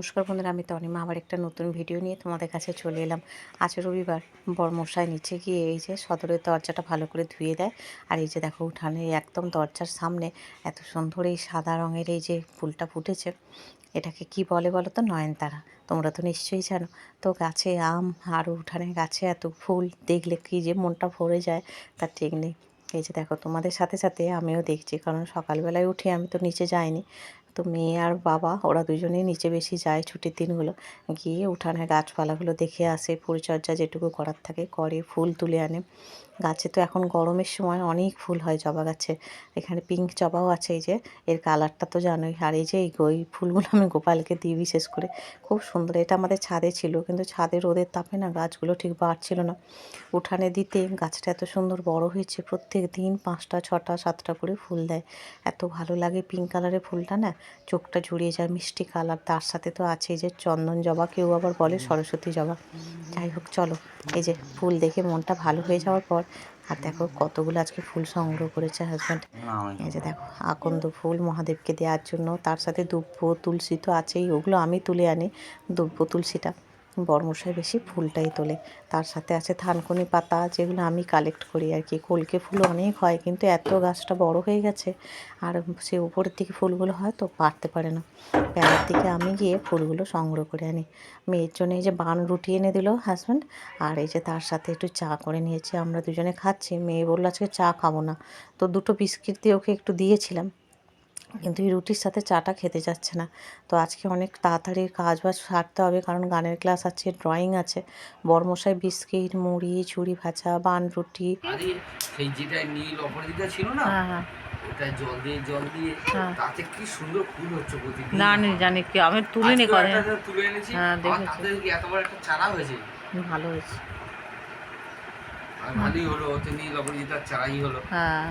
নমস্কার বন্ধুরা, আমি তনিমা। আবার একটা নতুন ভিডিও নিয়ে তোমাদের কাছে চলে এলাম। আজ রবিবার, বরমশাই নিচে গিয়ে এই যে সদরের দরজাটা ভালো করে ধুয়ে দেয়। আর এই যে দেখো, উঠানে একদম দরজার সামনে এত সুন্দর এই সাদা রঙের এই যে ফুলটা ফুটেছে। এটাকে কি বলে বলো তো? নয়নতারা। তোমরা তো নিশ্চয়ই জানো। তো গাছে আম আর উঠানে গাছে এত ফুল, দেখলে কি যে মনটা ভরে যায় তার ঠিক নেই। এই যে দেখো, তোমাদের সাথে সাথে আমিও দেখছি। কারণ সকালবেলায় উঠে আমি তো নিচে যাইনি। তো মেয়ে আর বাবা, ওরা দুজনেই নিচে বেশি যায় ছুটির দিনগুলো। গিয়ে উঠানের গাছপালাগুলো দেখে আসে, পরিচর্যা যেটুকু করার থাকে করে, ফুল তুলে আনে। গাছে তো এখন গরমের সময় অনেক ফুল হয় জবা গাছে। এখানে পিঙ্ক জবাও আছে এই যে, এর কালারটা তো জানোই। আর এই যে এই গই ফুলগুলো আমি গোপালকে দিই বিশেষ করে। খুব সুন্দর, এটা আমাদের ছাদে ছিল, কিন্তু ছাদে রোদের তাপে না গাছগুলো ঠিক বাড়ছিল না। উঠানে দিতে গাছটা এত সুন্দর বড় হয়েছে, প্রত্যেক দিন পাঁচটা, ছটা, সাতটা করে ফুল দেয়। এত ভালো লাগে পিঙ্ক কালারের ফুলটা না। চোখটা জুড়িয়ে যায় মিষ্টি কালার তার সাথে তো আছে যে চন্দন জবা কেউ আবার বলে সরস্বতী জবা। যাই হোক চলো এই যে ফুল দেখে মনটা ভালো হয়ে যাওয়ার পর আর দেখো কতগুলো আজকে ফুল সংগ্রহ করেছে হাজব্যান্ড এই যে দেখো আকন্দ ফুল মহাদেবকে দেওয়ার জন্য তার সাথে দুব্য তুলসী তো আছেই ওগুলো আমি তুলে আনি দুব্য তুলসীটা। বর্মশাই বেশি ফুলটাই তোলে। তার সাথে আছে থানকুনি পাতা, যেগুলো আমি কালেক্ট করি আর কি। কলকে ফুল অনেক হয়, কিন্তু এত গাছটা বড় হয়ে গেছে আর সে উপরের দিকে ফুলগুলো হয় তো পারতে পারে না। বেলার দিকে আমি গিয়ে ফুলগুলো সংগ্রহ করে আনি। মেয়ের জন্য এই যে বান রুটি এনে দিল হাজব্যান্ড আর এই যে তার সাথে একটু চা করে নিয়েছি, আমরা দুজনে খাচ্ছি। মেয়ে বলল, আজকে চা খাব না। তো দুটো বিস্কিট দিয়ে ওকে একটু দিয়েছিলাম। কিন্তু এই রুটির সাথে চাটা খেতে যাচ্ছে না। তো আজকে অনেক তাড়াতাড়ি কাজ বাজ সারতে হবে কারণ গানের ক্লাস আছে ড্রয়িং আছে। বরমশাই বিস্কিট মুড়ি ঝুড়ি ভাজা বান রুটি। সেই যেটা নীল অপরাজিতা ছিল না? হ্যাঁ হ্যাঁ। জল দিয়ে জল দিয়ে হ্যাঁ। তাতে কি সুন্দর ফুল হচ্ছে প্রতিদিন। জানি জানি কি আমি করে তুলে এনেছি হ্যাঁ, দেখেছি। এত বড় একটা চারা হয়েছে? ভালো হয়েছে। ভালোই হলো ওতে নীল অপরাজিতার চারাই হলো। হ্যাঁ।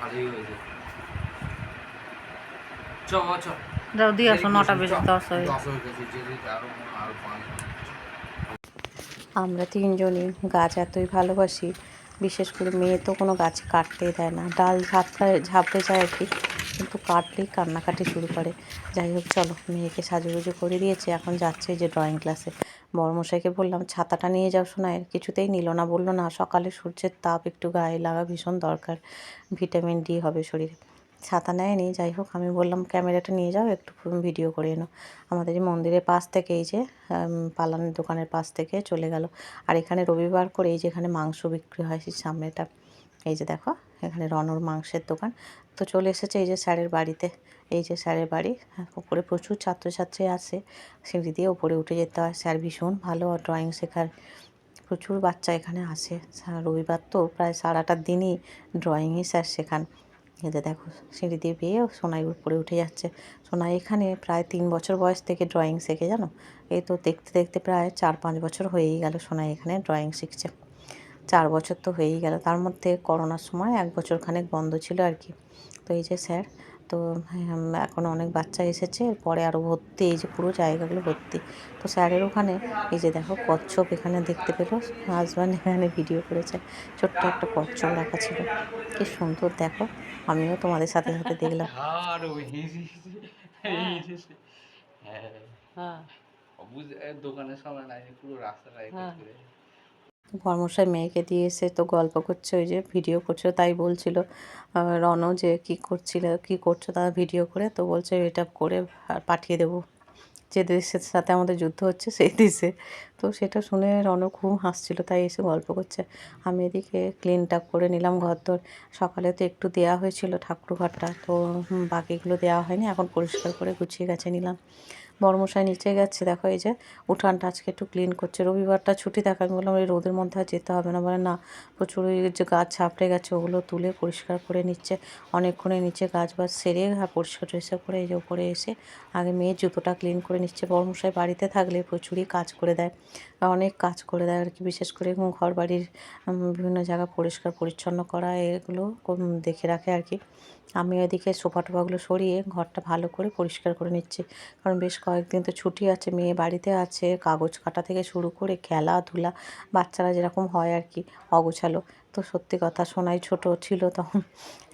ভালোই হয়েছে। চ। দিয়ে আসো নটা বেজে দশ হয়ে আমরা তিনজনই গাছ এতই ভালোবাসি বিশেষ করে মেয়ে তো কোনো গাছ কাটতেই দেয় না। ডাল ঝাপড়ে ঝাপড়ে যায় আর কি কিন্তু কাটলেই কান্নাকাটি শুরু করে। যাই হোক চলো মেয়েকে সাজুগুজু করে দিয়েছে এখন যাচ্ছে যে ড্রয়িং ক্লাসে বড়মশাইকে বললাম ছাতাটা নিয়ে যাও শোনায় কিছুতেই নিল না। বলল না সকালে সূর্যের তাপ একটু গায়ে লাগা ভীষণ দরকার। ভিটামিন ডি হবে শরীরে। ছাতা নেয়নি যাই হোক আমি বললাম ক্যামেরাটা নিয়ে যাও একটু ভিডিও করে এনো আমাদের এই মন্দিরের পাশ থেকে এই যে পালানের দোকানের পাশ থেকে চলে গেল। আর এখানে রবিবার করে এই যে এখানে মাংস বিক্রি হয় সেই সামনেটা। এই যে দেখো এখানে রনর মাংসের দোকান। তো চলে এসেছে এই যে স্যারের বাড়িতে। এই যে স্যারের বাড়ি হ্যাঁ, উপরে প্রচুর ছাত্রছাত্রী আছে। সিঁড়ি দিয়ে উপরে উঠে যেতে হয়। স্যার ভীষণ ভালো ড্রয়িং শেখার। প্রচুর বাচ্চা এখানে আসে রবিবার তো প্রায় সারাটা দিনই ড্রয়িংই স্যার শেখান। যে দেখো, সিঁড়ি দিয়ে বেয়ে সোনাই উপরে উঠে যাচ্ছে। সোনাই এখানে প্রায় তিন বছর বয়স থেকে ড্রয়িং শেখে, জানো? এই তো দেখতে দেখতে প্রায় চার পাঁচ বছর হয়েই গেল সোনাই এখানে ড্রয়িং শিখছে। চার বছর তো হয়েই গেল। তার মধ্যে করোনার সময় এক বছর খানেক বন্ধ ছিল আর কি। তো এই যে স্যার, তো এখন অনেক বাচ্চা এসেছে, এরপরে আরও ভর্তি, এই যে পুরো জায়গাগুলো ভর্তি। তো স্যারের ওখানে, এই যে দেখো কচ্ছপ এখানে দেখতে পেল। হাজব্যান্ড এখানে ভিডিও করেছে। ছোট্ট একটা কচ্ছপ রাখা ছিল। কি সুন্দর, দেখো। আমিও তোমাদের সাথে সাথে দেখলাম। হ্যাঁ। বুঝ- এ, দোকানের সময় নাই পুরো হ্যাঁ। বর্মশাই মেয়েকে দিয়ে এসে তো গল্প করছে ওই যে ভিডিও করছ তাই বলছিল রন যে কি করছিল কি করছ তারা ভিডিও করে তো বলছে এটা করে আর পাঠিয়ে দেবো। যে দেশের সাথে আমাদের যুদ্ধ হচ্ছে, সেই দেশে। তো সেটা শুনে রনক খুব হাসছিল, তাই এসে গল্প করছে। আমি এদিকে ক্লিনটা করে নিলাম ঘর দর সকালে তো একটু দেওয়া হয়েছিল ঠাকুর ঘরটা তো বাকিগুলো দেওয়া হয়নি, এখন পরিষ্কার করে গুছিয়ে গেছে নিলাম। বর্মশাই নিচে গেছে, দেখো এই যে উঠানটা আজকে একটু ক্লিন করছে। রবিবারটা ছুটি থাকে, আমি বললাম এই রোদের মধ্যে আর যেতে হবে না। বলে না, প্রচুর যে গাছ ছাপড়ে গেছে, ওগুলো তুলে পরিষ্কার করে নিচ্ছে। অনেকক্ষণে নিচে গাছ বাছ সেরে পরিষ্কার টরিষ্কার করে এই যে উপরে এসে আগে মেয়ের জুতোটা ক্লিন করে নিচ্ছে। বর্মশায় বাড়িতে থাকলে প্রচুরই কাজ করে দেয়। অনেক কাজ করে দেয় আর কি বিশেষ করে ঘর বাড়ির বিভিন্ন জায়গা পরিষ্কার পরিচ্ছন্ন করা, এগুলো দেখে রাখে আর কি আমি ওইদিকে সোফা টোফাগুলো সরিয়ে ঘরটা ভালো করে পরিষ্কার করে নিচ্ছি। কারণ বেশ কয়েকদিন তো ছুটি আছে, মেয়ে বাড়িতে আছে, কাগজ কাটা থেকে শুরু করে খেলাধুলা, বাচ্চারা যেরকম হয় আর কি অগোছালো। তো সত্যি কথা সোনাই ছোট ছিল তখন।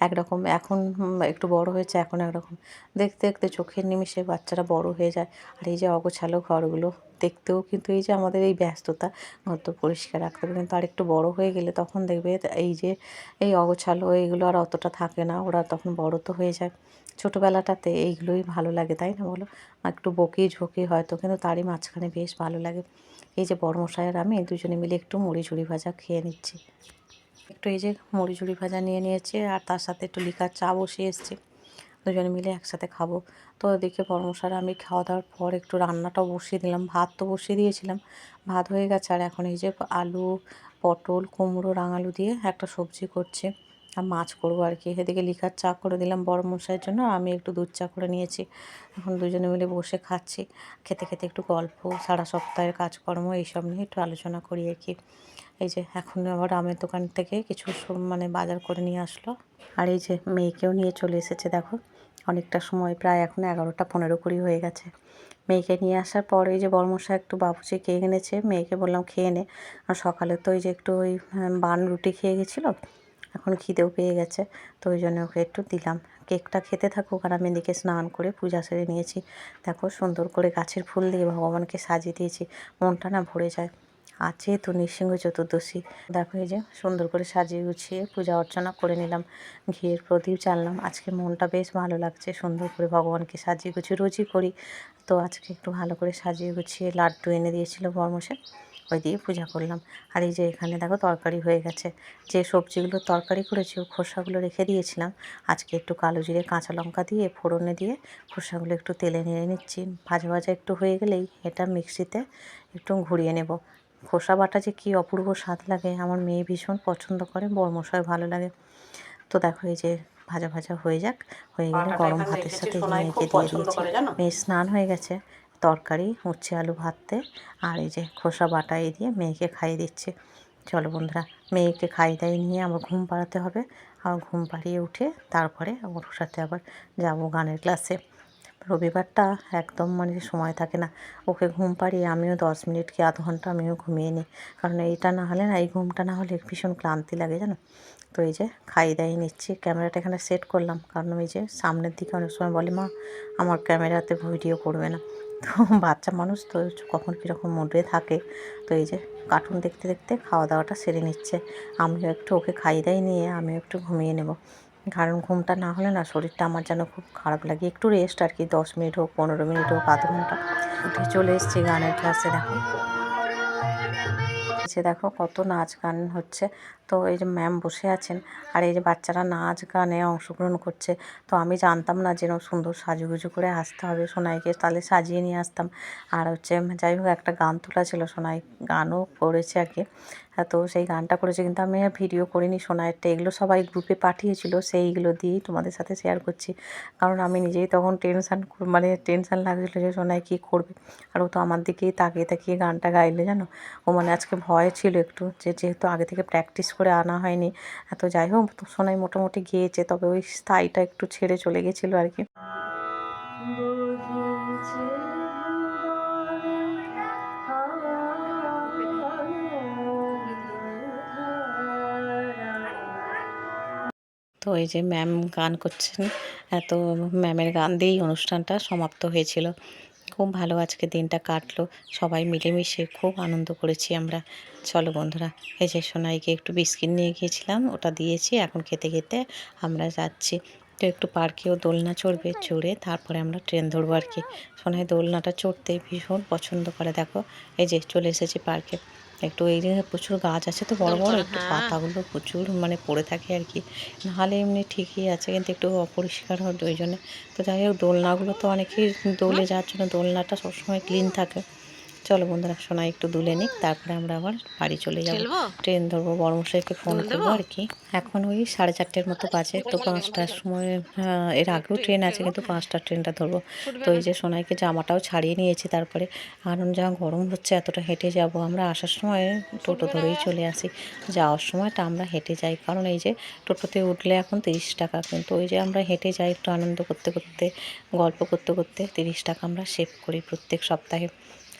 একরকম, এখন একটু বড় হয়েছে, এখন একরকম। দেখতে দেখতে চোখের নিমিষে বাচ্চারা বড় হয়ে যায়। আর এই যে অগোছালো ঘরগুলো, দেখতেও কিন্তু এই যে আমাদের এই ব্যস্ততা, ঘর তো পরিষ্কার রাখতে হবে। কিন্তু আর একটু বড় হয়ে গেলে তখন দেখবে এই যে, এই অগোছালো এইগুলো আর অতটা থাকে না, ওরা তখন বড় তো হয়ে যায়। ছোটোবেলাটাতে এইগুলোই ভালো লাগে, তাই না বলো? একটু বকি ঝোঁকি হয়তো, কিন্তু তারই মাঝখানে বেশ ভালো লাগে। এই যে বড়মশাই আর আমি দুজনে মিলে একটু মুড়ি ঝুড়ি ভাজা খেয়ে নিচ্ছি। একটু এই যে মুড়ি ঝুড়ি ভাজা নিয়ে নিয়েছে, আর তার সাথে একটু লিকার চা বসিয়ে এসছে। দুজনে মিলে একসাথে খাব। তো ওদিকে পরমসারে আমি খাওয়া দাওয়ার পর একটু রান্নাটাও বসিয়ে দিলাম। ভাত তো বসিয়ে দিয়েছিলাম। ভাত হয়ে গেছে। আর এখন এই যে আলু, পটল, কুমড়ো, রাঙালু দিয়ে একটা সবজি করছে। মাছ করব আর কি। এদিকে লিখার চা করে দিলাম বড় মশাইয়ের জন্য আমি একটু দুধ চা করে নিয়েছি। এখন দুজনে মিলে বসে খাচ্ছি। খেতে খেতে একটু গল্প, সারা সপ্তাহের কাজকর্ম, এইসব নিয়ে একটু আলোচনা করি আর কি। এই যে এখন আবার আমের দোকান থেকে কিছু মানে বাজার করে নিয়ে আসলো। আর এই যে মেয়েকেও নিয়ে চলে এসেছে, দেখো। অনেকটা সময়, প্রায় এখন এগারোটা পনেরো কুড়ি হয়ে গেছে। মেয়েকে নিয়ে আসার পরে এই যে বর্মশা একটু বাবুচি কেক এনেছে। মেয়েকে বললাম, খেয়ে নে। আর সকালে তো ওই যে একটু ওই বান রুটি খেয়ে গেছিল। এখন খিদেও পেয়ে গেছে, তো ওই জন্য ওকে একটু দিলাম। কেকটা খেতে থাকুক আর আমি এদিকে স্নান করে পূজা সেরে নিয়েছি। দেখো সুন্দর করে গাছের ফুল দিয়ে ভগবানকে সাজিয়ে দিয়েছি, মনটা না ভরে যায়। আর যেহেতু নৃসিংহ চতুর্দশী। দেখো এই যে সুন্দর করে সাজিয়ে গুছিয়ে পূজা অর্চনা করে নিলাম, ঘিয়ের প্রদীপ জ্বাললাম। আজকে মনটা বেশ ভালো লাগছে, সুন্দর করে ভগবানকে সাজিয়ে গুছিয়ে রোজই করি। তো আজকে একটু ভালো করে সাজিয়ে গুছিয়ে লাড্ডু এনে দিয়েছিল বর্মশে ওই দিয়ে পূজা করলাম। আর এই যে এখানে দেখো তরকারি হয়ে গেছে। যে সবজিগুলো তরকারি করেছি ও খোসাগুলো রেখে দিয়েছিলাম। আজকে একটু কালো জিরে কাঁচা লঙ্কা দিয়ে ফোড়নে দিয়ে খোসাগুলো একটু তেলে নিয়ে নিচ্ছি। ভাজা ভাজা একটু হয়ে গেলেই এটা মিক্সিতে একটু ঘুরিয়ে নেব। খোসা বাটা যে কী অপূর্ব স্বাদ লাগে আমার মেয়ে ভীষণ পছন্দ করে বর্মশায় ভালো লাগে। তো দেখো এই যে ভাজা ভাজা হয়ে যাক হয়ে গেলে গরম ভাতের সাথে মেয়েকে দিয়ে দিয়েছি। মেয়ে স্নান হয়ে গেছে। তরকারি উচ্ছে আলু ভাততে আর এই যে খোসা বাটা এই দিয়ে মেয়েকে খাইয়ে দিচ্ছে। চলো বন্ধুরা, মেয়েকে খাই দাই নিয়ে আমার ঘুম পাড়াতে হবে। আর ঘুম পাড়িয়ে উঠে তারপরে ওর সাথে আবার যাব গানের ক্লাসে। রবিবারটা একদম মানে সময় থাকে না। ওকে ঘুম পাড়িয়ে আমিও দশ মিনিট কি আধ ঘণ্টা আমিও ঘুমিয়ে নিই। কারণ এইটা না হলে না, এই ঘুমটা না হলে ভীষণ ক্লান্তি লাগে জানো? তো এই যে খাই দাই নিচ্ছি। ক্যামেরাটা এখানে সেট করলাম। কারণ ওই যে সামনের দিকে অনেক সময় বলে, মা, আমার ক্যামেরাতে ভিডিও করবে না। তো বাচ্চা মানুষ তো কখন কীরকম মুডে থাকে। তো এই যে কার্টুন দেখতে দেখতে খাওয়া দাওয়াটা সেরে নিচ্ছে। আমিও একটু ওকে খাই দাই নিয়ে আমিও একটু ঘুমিয়ে নেব। কারণ ঘুমটা না হলে না শরীরটা আমার যেন খুব খারাপ লাগে। একটু রেস্ট আর কি, দশ মিনিট হোক, পনেরো মিনিট হোক, আধ ঘণ্টা। উঠে চলে এসেছি গানের ক্লাসে দেখো। দেখো কত নাচ গান হচ্ছে। তো এই যে ম্যাম বসে আছেন আর এই যে বাচ্চারা নাচ গানে অংশগ্রহণ করছে তো আমি জানতাম না যে এরকম সুন্দর সাজুগুজু করে আসতে হবে সোনাইকে তাহলে সাজিয়ে নিয়ে আসতাম। আর হচ্ছে যাই হোক একটা গান তোলা ছিল সোনাই গানও করেছে কি হ্যাঁ, তো সেই গানটা করেছে কিন্তু আমি ভিডিও করিনি সোনাইয়েরটা এগুলো সবাই গ্রুপে পাঠিয়েছিল সেইগুলো দিয়েই তোমাদের সাথে শেয়ার করছি। কারণ আমি নিজেই তখন টেনশান মানে টেনশান লাগছিল যে সোনাই কী করবে। আর ও তো আমার দিকেই তাকিয়ে তাকিয়ে গানটা গাইলে জানো? ও মানে আজকে ভয় ছিল একটু যে যেহেতু আগে থেকে প্র্যাকটিস করে আনা হয়নি। তো যাই হোক, সোনাই মোটামুটি গিয়েছে, তবে ওই স্থায়ীটা একটু ছেড়ে চলে গেছিল আর কি। তো এই যে ম্যাম গান করছেন, এত ম্যামের গান দিয়েই অনুষ্ঠানটা সমাপ্ত হয়েছিল। খুব ভালো আজকে দিনটা কাটলো। সবাই মিলেমিশে খুব আনন্দ করেছি আমরা। চলো বন্ধুরা, এই যে সোনাইকে একটু বিস্কিট নিয়ে গিয়েছিলাম, ওটা দিয়েছি। এখন খেতে খেতে আমরা যাচ্ছি। তো একটু পার্কেও দোলনা চড়বে, চড়ে তারপরে আমরা ট্রেন ধরবো আর কি। সোনাই দোলনাটা চড়তে ভীষণ পছন্দ করে, দেখো। এই যে চলে এসেছি পার্কে। একটু এই যে প্রচুর গাছ আছে তো বড় বড় একটু পাতাগুলো প্রচুর মানে পড়ে থাকে আর কি। নাহলে এমনি ঠিকই আছে কিন্তু একটু অপরিষ্কার হয় ওই জন্য। তো যাই হোক দোলনাগুলো তো অনেকেই দোলে যাওয়ার জন্য দোলনাটা সবসময় ক্লিন থাকে। চলো বন্ধুরা সোনা একটু দুলে নিক তারপরে আমরা আবার বাড়ি চলে যাব। ট্রেন ধরবো বড়মশাইকে ফোন করব আর কি। এখন ওই সাড়ে চারটের মতো বাজে তো পাঁচটার সময় এর আগেও ট্রেন আছে কিন্তু পাঁচটার ট্রেনটা ধরবো। তো এই যে সোনাইকে জামাটাও ছাড়িয়ে নিয়েছি তারপরে কারণ যা গরম হচ্ছে এতটা হেঁটে যাব। আমরা আসার সময় টোটো ধরেই চলে আসি। যাওয়ার সময়টা আমরা হেঁটে যাই কারণ এই যে টোটোতে উঠলে এখন তিরিশ টাকা কিন্তু ওই যে আমরা হেঁটে যাই একটু আনন্দ করতে করতে গল্প করতে করতে তিরিশ টাকা আমরা সেভ করি প্রত্যেক সপ্তাহে।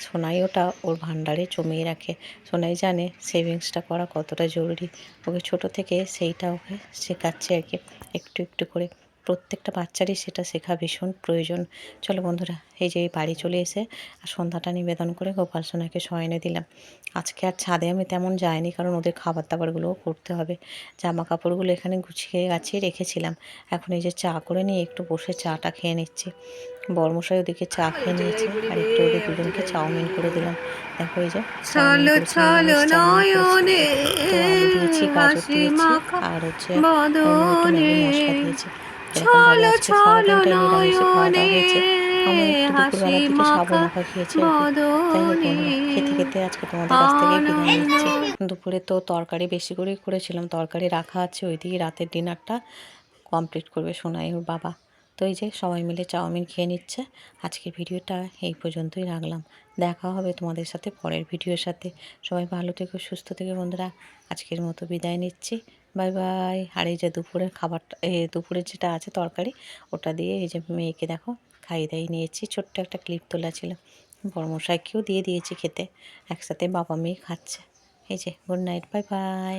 সোনাই ওটা ওর ভাণ্ডারে জমিয়ে রাখে। সোনাই জানে সেভিংসটা করা কতটা জরুরি। ওকে ছোট থেকে সেইটা ওকে শেখাচ্ছে আর কি। একটু একটু করে প্রত্যেকটা বাচ্চারই সেটা শেখা ভীষণ প্রয়োজন। চলো বন্ধুরা এই যে বাড়ি চলে এসে আর সন্ধ্যাটা নিবেদন করে গোপাল সোনাকে শয়নে দিলাম। আজকে আর ছাদে আমি তেমন যাইনি কারণ ওদের খাবার দাবারগুলোও করতে হবে। জামা কাপড়গুলো এখানে গুছিয়ে গাছিয়ে রেখেছিলাম। এখন এই যে চা করে নিয়ে একটু বসে চাটা খেয়ে নিচ্ছি। বর্মশাই ওদিকে চা খেয়ে নিয়েছে আর একটু ওদের দুজনকে চাউমিন করে দিলাম। দেখো এই যে চলো চলো নয়নে দিয়েছি গাজর দিয়েছি আর হচ্ছে মশলা দিয়েছি। একটু দুপুরবেলা নয়নে হাসি মাখা বন্ধুরা, খেতে খেতে আজকে তোমাদের কাছ থেকে নিচ্ছি। দুপুরে তো তরকারি বেশি করেই করেছিলাম তরকারি রাখা আছে ওইদিকে রাতের ডিনারটা কমপ্লিট করবে সোনাই ওর বাবা। তো এই যে সবাই মিলে চাউমিন খেয়ে নিচ্ছে। আজকের ভিডিওটা এই পর্যন্তই রাখলাম। দেখা হবে তোমাদের সাথে পরের ভিডিওর সাথে। সবাই ভালো থেকো সুস্থ থেকে বন্ধুরা। আজকের মতো বিদায় নিচ্ছি। Bye bye. আর এই যে দুপুরের খাবারটা দুপুরের যেটা আছে তরকারি, ওটা দিয়ে এই যে মেয়েকে দেখো খাইয়ে দাই নিয়েছি ছোট্ট একটা ক্লিপ তোলা ছিল। বড়মশাইকেও দিয়ে দিয়েছি খেতে। একসাথে বাবা মেয়ে খাচ্ছে। এই যে গুড নাইট বাই বাই